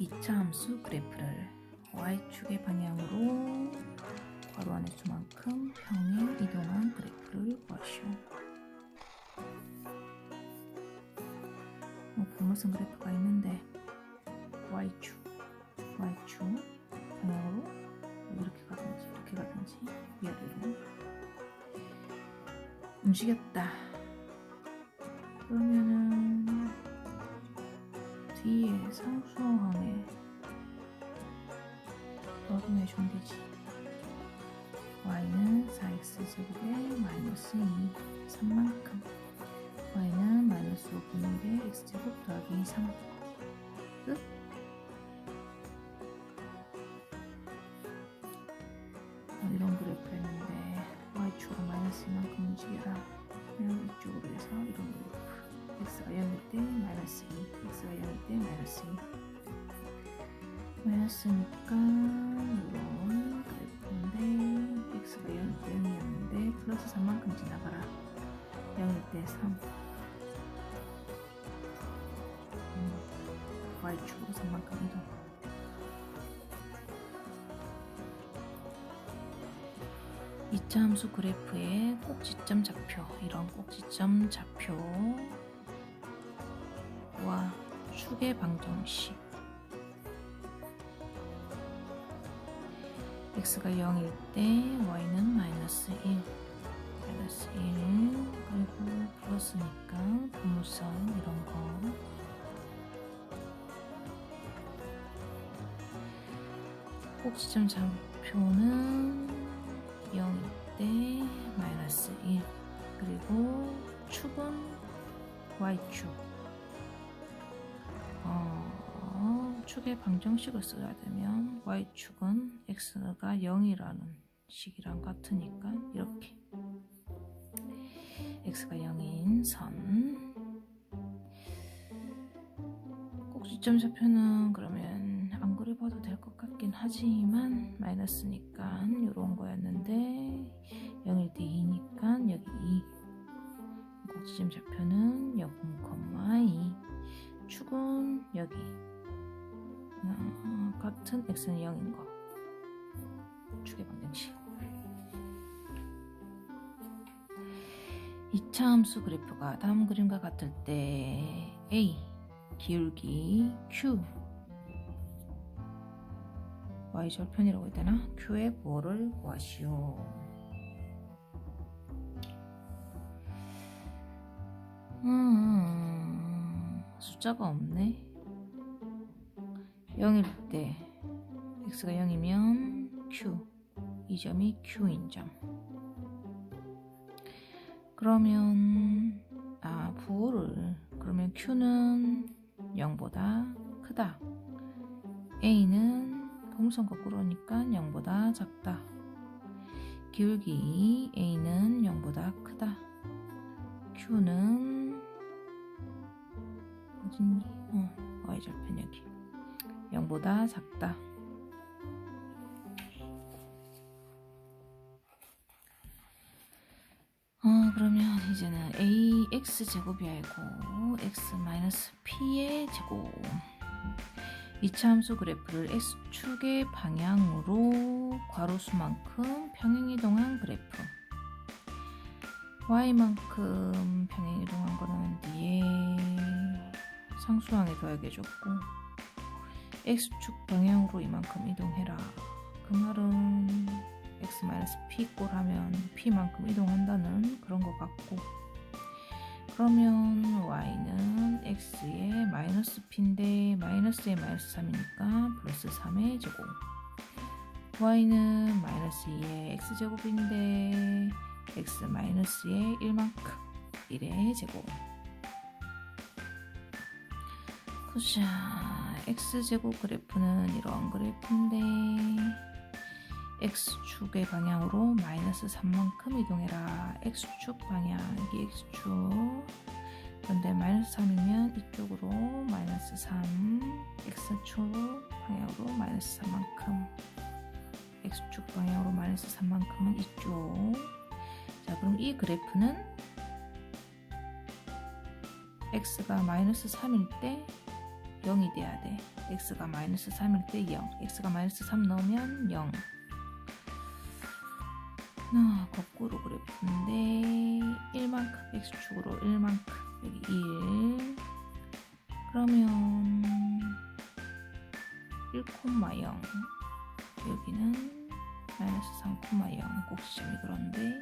2차 함수 그래프를 y축의 방향으로 괄호 안의 수만큼 평행 이동한 그래프를 구하시오. 뭐 분모선 그래프가 있는데 y축, y축 방향으로 이렇게 가든지 이렇게 가든지 위아래로 움직였다. 그러면은 2. 마이너스니까 이런 그래프인데 x가 0일 때 0이었는데 플러스 3만큼 지나가라. 0일 때 3. 음, y축으로 3만큼 이동. 이차 함수 그래프의 꼭지점 좌표 이런 꼭지점 좌표와 축의 방정식 x가 0일 때 y는 마이너스 1 마이너스 1 그리고 플러스니까 분모선 이런 거. 꼭지점 좌표는 0일 때 마이너스 1 그리고 축은 y축. 어, 축의 방정식을 써야 되면 y축은 x가 0이라는 식이랑 같으니까 이렇게. x가 0인 선 꼭지점 좌표는 그러면 안 그려봐도 될 것 같긴 하지만 마이너스니까 이런 거였는데 0일 때 2니까 여기 2 꼭지점 좌표는 0, 2 축은 여기 어, 같은 x는 0인 거. 축의 방정식. 2차 함수 그래프가 다음 그림과 같을 때 a 기울기 q. Y절편이라고 해야 되나? q의 부호를 구하시오. 음, 숫자가 없네 0일 때 x가 0이면 q 이 점이 q인 점. 그러면 아 부호를 그러면 q는 0보다 크다. A는 동선 거꾸로니까 0보다 작다. 기울기 a는 0보다 크다. q는 어딨니? 어, y절편 여기 0보다 작다. 어 그러면 이제는 ax 제곱이 아니고 x p의 제곱. 이차 함수 그래프를 x축의 방향으로 괄호수만큼 평행이동한 그래프. Y만큼 평행이동한 거는 뒤에 상수항에 더하게줬고 x축 방향으로 이만큼 이동해라. 그 말은 x-p 꼴 하면 p만큼 이동한다는 그런 것 같고. 그러면 y는 x의 마이너스 p인데 마이너스의 마이너스 3이니까 플러스 3의 제곱. Y는 마이너스 2의 x제곱인데 x 마이너스의 1만큼 1의 제곱. 보자 x제곱 그래프는 이런 그래프인데 x축의 방향으로 마이너스 3만큼 이동해라. X축 방향 이게 x축. 그런데 마이너스 3이면 이쪽으로 마이너스 3 x축 방향으로 마이너스 3만큼. X축 방향으로 마이너스 3만큼은 이쪽. 자 그럼 이 그래프는 x가 마이너스 3일 때 0이 돼야 돼. x가 마이너스 3일 때 0. x가 마이너스 3 넣으면 0. 아, 거꾸로 그래프인데 1만큼 x축으로 1만큼 여기 1 그러면 1,0 여기는 마이너스 3,0 꼭지점이 그런데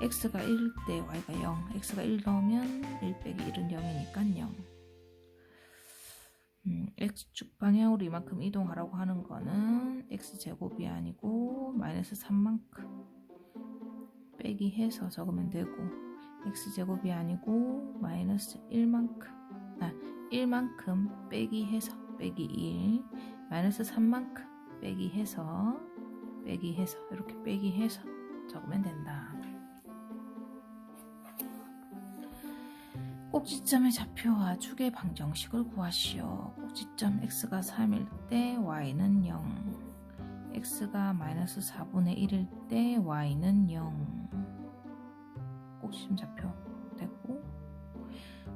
x가 1일 때 y가 0 x가 1 넣으면 1 빼기 1은 0이니까 0 음, x축 방향으로 이만큼 이동하라고 하는 거는 x제곱이 아니고 마이너스 3만큼 빼기 해서 적으면 되고 x제곱이 아니고 마이너스 1만큼 아 1만큼 빼기 해서 빼기 1 마이너스 3만큼 빼기 해서 빼기 해서 이렇게 빼기 해서 적으면 된다. 꼭지점의 좌표와 축의 방정식을 구하시오. 꼭지점 x가 3일 때 y는 0 x가 마이너스 4분의 1일 때 y는 0 꼭지점 좌표 됐고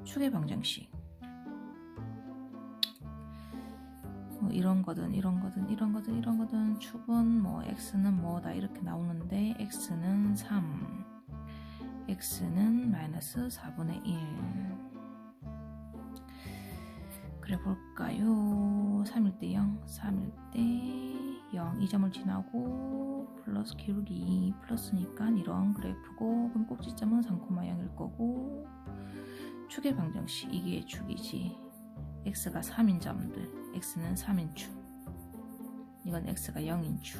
축의 방정식. 뭐 이런 거든 이런 거든 이런 거든 이런 거든 축은 뭐 x는 뭐다 이렇게 나오는데 x는 3 x는 마이너스 4분의 1 그래 볼까요? 3일 때0 3일 때0이 점을 지나고 플러스 기울기 2 플러스니까 이런 그래프고 그럼 꼭지점은 3,0일 거고 축의 방정식 이게 축이지. x가 3인 점들 x는 3인 축. 이건 x가 0인 축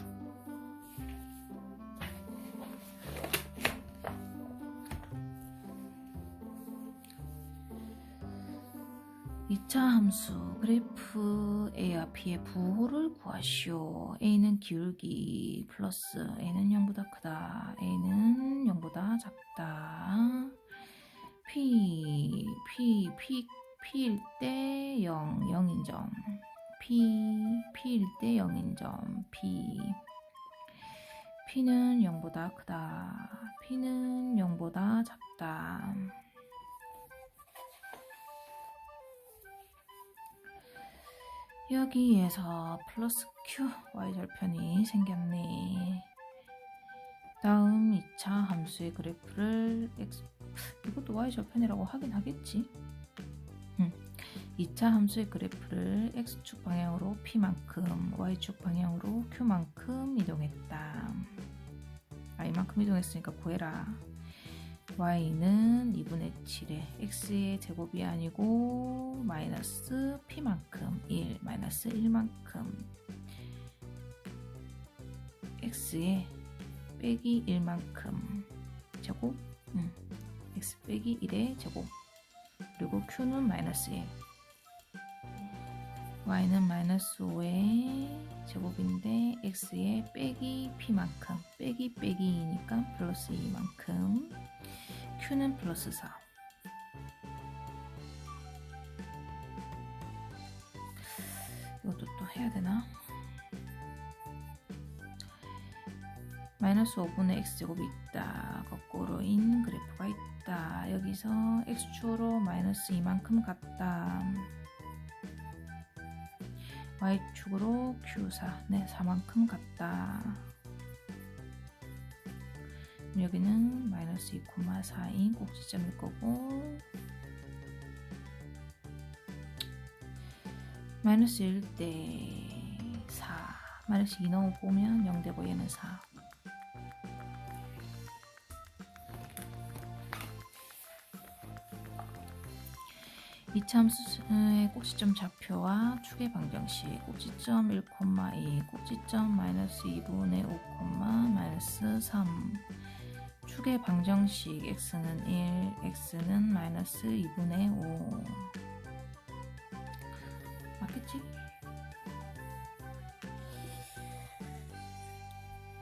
이차 함수 그래프 A와 B의 부호를 구하시오. A는 기울기 플러스 A는 0보다 크다. A는 0보다 작다. P, P, P, P일 때 0, 0인 점. P, P일 때 0인 점. P. P는 0보다 크다. P는 0보다 작다. 여기에서 플러스 q y절편이 생겼네. 다음 2차 함수의 그래프를 x 이것도 y절편이라고 하긴 하겠지. 음. 2차 함수의 그래프를 x축 방향으로 p만큼 y축 방향으로 q만큼 이동했다. 아 이만큼 이동했으니까 구해라. Y는 2분의 7에 x의 제곱이 아니고 마이너스 p만큼 1 마이너스 1만큼. x의 빼기 1만큼 제곱? 음, x 빼기 1의 제곱. 그리고 q는 마이너스 1 y는 마이너스 5의 제곱인데 x의 빼기 p만큼 빼기 빼기니까 플러스 2만큼 q는 플러스 4 이것도 또 해야 되나? 마이너스 5분의 x제곱이 있다. 거꾸로인 그래프가 있다. 여기서 x축으로 마이너스 2만큼 갔다. y축으로 q4, 네, 4만큼 갔다. 여기는 마이너스 2,4인 꼭지점일 거고 마이너스 1때 4, 마이너스 2 넣어보면 0 되고 얘는 4 이참수의 꼭지점 좌표와 축의 방정식. 꼭지점 1,2 꼭지점 마이너스 2분의 5, 마이너스 3 축의 방정식 x는 1, x는 마이너스 2분의 5 맞겠지?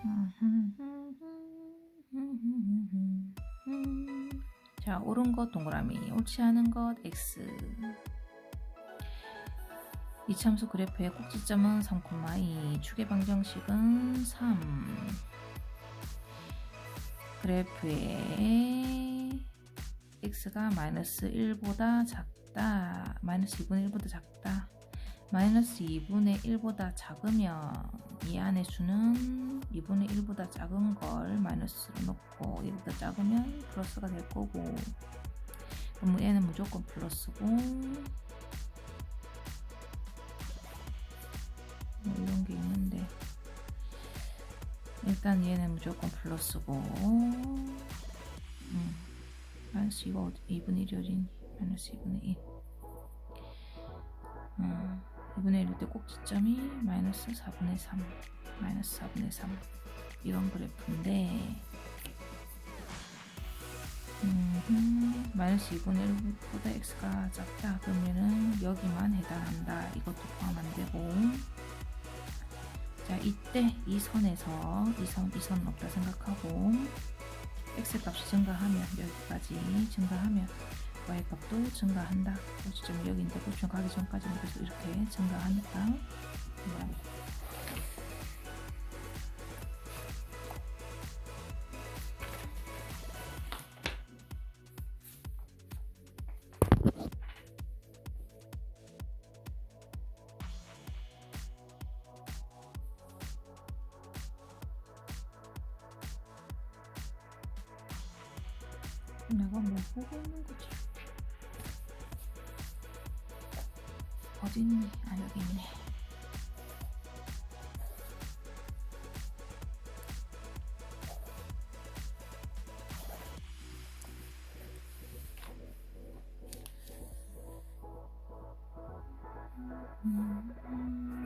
자, 옳은 것 동그라미, 옳지 않은 것 x. 이참수 그래프의 꼭지점은 3,2, 축의 방정식은 3. 그래프에 x가 마이너스 1보다 작다. 마이너스 2분의 1보다 작다. 마이너스 2분의 1보다 작으면 이 안의 수는 2분의 1보다 작은 걸 마이너스로 놓고 얘보다 작으면 플러스가 될 거고 그럼 얘는 무조건 플러스고 일단 얘는 무조건 플러스고. 음. 마이너스 2가 2분의 1이 어디니 마이너스 2분의 1 음. 2분의 1일 때 꼭지점이 마이너스 4분의 3 마이너스 4분의 3 이런 그래프인데. 음, 마이너스 2분의 1보다 x가 작다. 그러면은 여기만 해당한다. 이것도 포함 안 되고 자 이때 이 선에서 이 선 이 선은 없다 생각하고 x 값이 증가하면 여기까지 증가하면 y 값도 증가한다. 고지점이 여기인데 고지점 가기 전까지는 계속 이렇게 증가하니까 내가 뭐 보고 있는 거지? 어디 있니? 아 여기 있네. 음.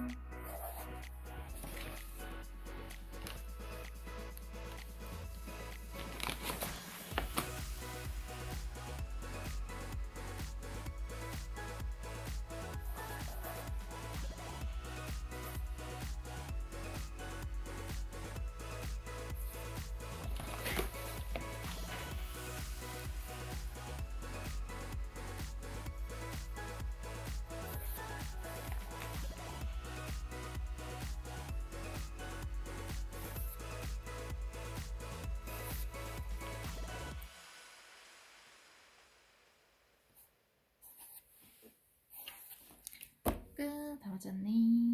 끝 다 맞았네.